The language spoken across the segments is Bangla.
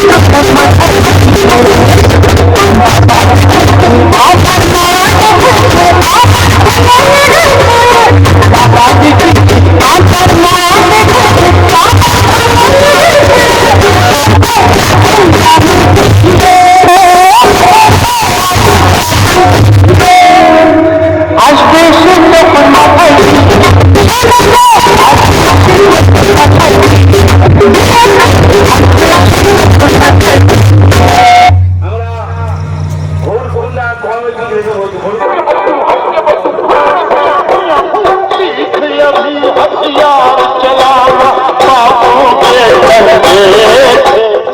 Stop, stop, stop,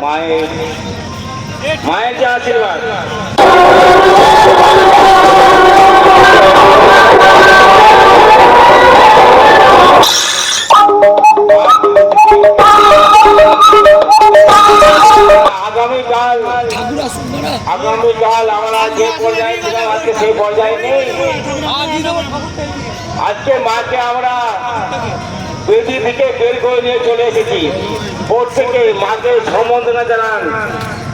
माए माए जा आशीर्वाद. চল আমরা যে পর্যায়ে ছিলাম, আজকে সেই পর্যায়ে নেই। আজকে মাকে আমরা থেকে বের করে নিয়ে চলে এসেছি। প্রত্যেকে মাকে সম্বন্ধনা জানান।